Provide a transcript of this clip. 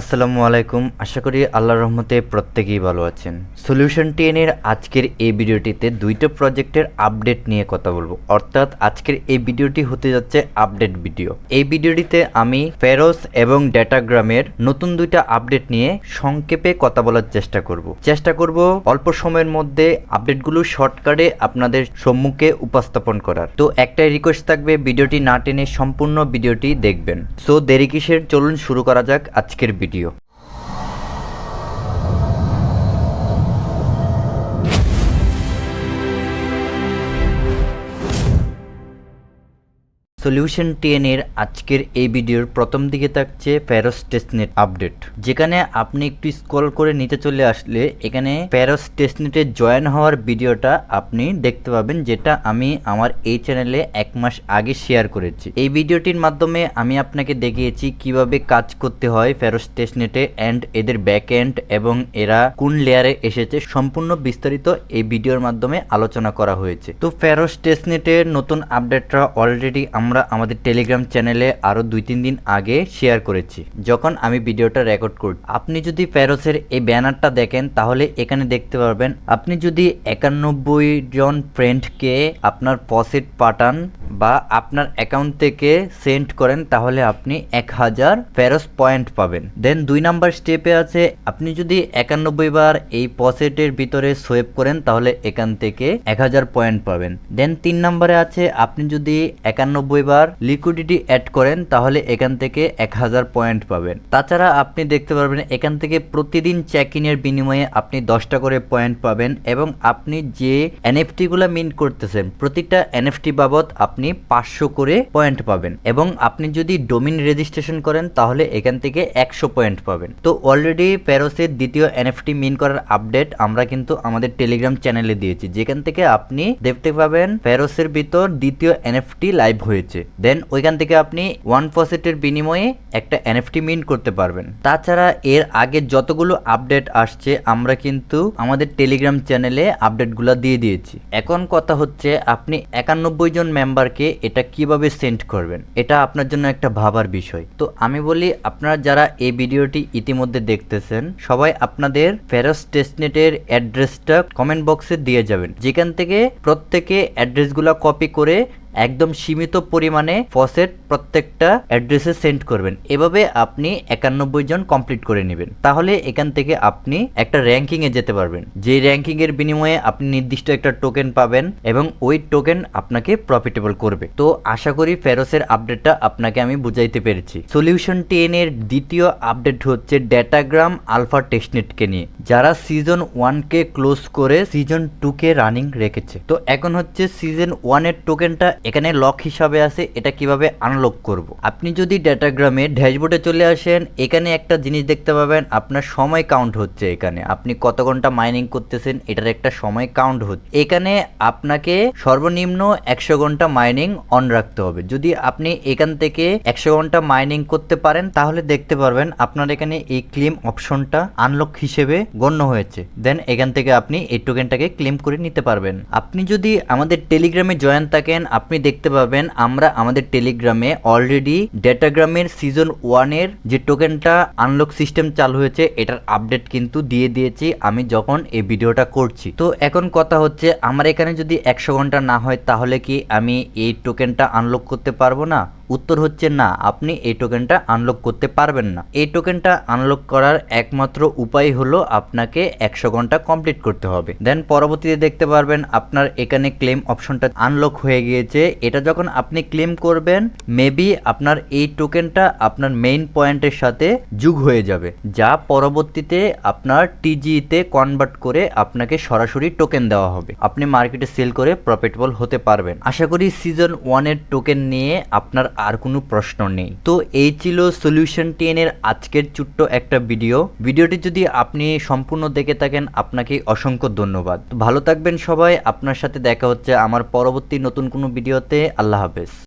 আসসালামু আলাইকুম। আশা করি আল্লাহর রহমতে প্রত্যেকেই ভালো আছেন। সলিউশন টেনের আজকের এই ভিডিওটিতে দুইটা প্রজেক্টের আপডেট নিয়ে কথা বলব। অর্থাৎ আজকের এই ভিডিওটি হতে যাচ্ছে আপডেট ভিডিও। এই ভিডিওটিতে আমি ফেরোস এবং ডেটাগ্রামের নতুন দুইটা আপডেট নিয়ে সংক্ষেপে কথা বলার চেষ্টা করব। চেষ্টা করব অল্প সময়ের মধ্যে আপডেটগুলো শর্টকাটে আপনাদের সম্মুখে উপস্থাপন করার। তো একটাই রিকোয়েস্ট থাকবে, ভিডিওটি না টেনে সম্পূর্ণ ভিডিওটি দেখবেন। সো দেরি কিসের? চলুন শুরু করা যাক আজকের ভিডিও video. সলিউশন টেন এর আজকের এই ভিডিওর প্রথম দিকে থাকছে প্যারোস টেস্টনেট আপডেট। যেখানে আপনি একটু স্ক্রল করে নিচে চলে আসলে এখানে প্যারোস টেস্টনেটে জয়েন হওয়ার ভিডিওটা আপনি দেখতে পাবেন, যেটা আমি আমার এই চ্যানেলে এক মাস আগে শেয়ার করেছি। এই ভিডিওটির মাধ্যমে আমি আপনাকে দেখিয়েছি কীভাবে কাজ করতে হয় প্যারোস টেস্টনেটে অ্যান্ড এদের ব্যাক এন্ড এবং এরা কোন লেয়ারে এসেছে সম্পূর্ণ বিস্তারিত এই ভিডিওর মাধ্যমে আলোচনা করা হয়েছে। তো প্যারোস টেস্টনেটের নতুন আপডেটটা অলরেডি আমরা আমাদের টেলিগ্রাম চ্যানেলে আরও দুই, তিন দিন আগে শেয়ার করেছি। যখন আমি ভিডিওটা রেকর্ড করি। আপনি যদি প্যারোসের এই ব্যানারটা দেখেন, তাহলে এখানে দেখতে পারবেন, আপনি যদি একানব্বই জন ফ্রেন্ডকে আপনার পসেট পাঠান বা আপনার অ্যাকাউন্ট থেকে সেন্ড করেন, তাহলে আপনি এক হাজার প্যারোস পয়েন্ট পাবেন। দেন দুই নাম্বার স্টেপে আছে, আপনি যদি একানব্বই বার এই পসেটের ভিতরে সোয়েপ করেন, তাহলে এখান থেকে এক হাজার পয়েন্ট পাবেন। দেন তিন নম্বরে আছে, আপনি যদি একানব্বই বার লিকুইডিটি অ্যাড করেন, তাহলে এখান থেকে এক হাজার পয়েন্ট পাবেন। তাছাড়া আপনি দেখতে পারবেন, এখান থেকে প্রতিদিন চেক ইনের বিনিময়ে আপনি দশটা করে পয়েন্ট পাবেন এবং আপনি যে এনএফটি গুলা মিন্ট করতেছেন, প্রতিটা এনএফটি বাবদ আপনি পাঁচশো করে পয়েন্ট পাবেন এবং আপনি যদি ডোমিন রেজিস্ট্রেশন করেন, তাহলে এখান থেকে একশো পয়েন্ট পাবেন। তো অলরেডি প্যারোসের দ্বিতীয় এনএফটি মিন করার আপডেট আমরা কিন্তু আমাদের টেলিগ্রাম চ্যানেলে দিয়েছি, যেখান থেকে আপনি দেখতে পাবেন প্যারোসের ভিতর দ্বিতীয় এনএফটি লাইভ হয়েছে। দেন ওইখান থেকে আপনি ওয়ান পসেটের বিনিময়ে একটা এনএফটি মিন করতে পারবেন। তাছাড়া এর আগে যতগুলো আপডেট আসছে, আমরা কিন্তু আমাদের টেলিগ্রাম চ্যানেলে আপডেটগুলো দিয়ে দিয়েছি। এখন কথা হচ্ছে, আপনি একানব্বই জন মেম্বারকে এটা কীভাবে সেন্ড করবেন? এটা আপনার জন্য একটা ভাবার বিষয়। তো আমি বলি, আপনারা যারা এই ভিডিওটি ইতিমধ্যে দেখতেছেন, সবাই আপনাদের ফেরস টেস্টনেটের অ্যাড্রেসটা কমেন্ট বক্সে দিয়ে যাবেন। যেখান থেকে প্রত্যেকে অ্যাড্রেসগুলো কপি করে একদম সীমিত পরিমাণে ফসেট প্রত্যেকটা অ্যাড্রেসে সেন্ড করবেন। এভাবে আপনি একানব্বই জন কমপ্লিট করে নেবেন। তাহলে এখান থেকে আপনি একটা র্যাঙ্কিং এ যেতে পারবেন। যে র্যাঙ্কিং এর বিনিময়ে আপনি নির্দিষ্ট একটা টোকেন পাবেন এবং ওই টোকেন আপনাকে প্রফিটেবল করবে। তো আশা করি ফেরোসের আপডেটটা আপনাকে আমি বুঝাইতে পেরেছি। সলিউশন টেন এর দ্বিতীয় আপডেট হচ্ছে ডেটাগ্রাম আলফা টেস্টনেটকে নিয়ে। যারা সিজন ওয়ানকে ক্লোজ করে সিজন টু কে রানিং রেখেছে। তো এখন হচ্ছে সিজন ওয়ানের টোকেনটা এখানে লক হিসাবে আছে, এটা কীভাবে আনলক করব? আপনি যদি ডেটাগ্রামে ড্যাশবোর্ডে চলে আসেন, এখানে একটা জিনিস দেখতে পাবেন, আপনার সময় কাউন্ট হচ্ছে এখানে। আপনি কত ঘণ্টা মাইনিং করতেছেন, এটার একটা সময় কাউন্ট হচ্ছে। এখানে আপনাকে সর্বনিম্ন একশো ঘণ্টা মাইনিং অন রাখতে হবে। যদি আপনি এখান থেকে একশো ঘণ্টা মাইনিং করতে পারেন, তাহলে দেখতে পারবেন আপনার এখানে এই ক্লেম অপশনটা আনলক হিসেবে গণ্য হয়েছে। দেন এখান থেকে আপনি এই টোকেনটাকে ক্লেম করে নিতে পারবেন। আপনি যদি আমাদের টেলিগ্রামে জয়েন থাকেন, আপনি দেখতে পাবেন আমরা আমাদের টেলিগ্রামে অলরেডি ডেটাগ্রামের সিজন ওয়ানের যে টোকেনটা আনলক সিস্টেম চালু হয়েছে, এটার আপডেট কিন্তু দিয়ে দিয়েছি আমি যখন এই ভিডিওটা করছি। তো এখন কথা হচ্ছে, আমার এখানে যদি একশো ঘণ্টা না হয়, তাহলে কি আমি এই টোকেনটা আনলক করতে পারব না? উত্তর হচ্ছে না, আপনি এই টোকেনটা আনলক করতে পারবেন না। এই টোকেনটা আনলক করার একমাত্র উপায় হলো আপনাকে একশো ঘণ্টা কমপ্লিট করতে হবে। দেন পরবর্তীতে দেখতে পারবেন আপনার এখানে ক্লেম অপশনটা আনলক হয়ে গিয়েছে। এটা যখন আপনি ক্লেম করবেন মেবি আপনার এই টোকেনটা আপনার মেইন পয়েন্টের সাথে যুগ হয়ে যাবে। যা পরবর্তীতে আপনার টিজিতে কনভার্ট করে আপনাকে সরাসরি টোকেন দেওয়া হবে। আপনি মার্কেটে সেল করে প্রফিটেবল হতে পারবেন। আশা করি সিজন ওয়ানের টোকেন নিয়ে আপনার আর কোনো প্রশ্ন নেই। তো এই ছিল সলিউশন টেনের আজকের ছোট্ট একটা ভিডিও ভিডিওটি যদি আপনি সম্পূর্ণ দেখে থাকেন, আপনাকে অসংখ্য ধন্যবাদ। ভালো থাকবেন সবাই। আপনার সাথে দেখা হচ্ছে আমার পরবর্তী নতুন কোনো ভিডিওতে আল্লাহ হাফেজ।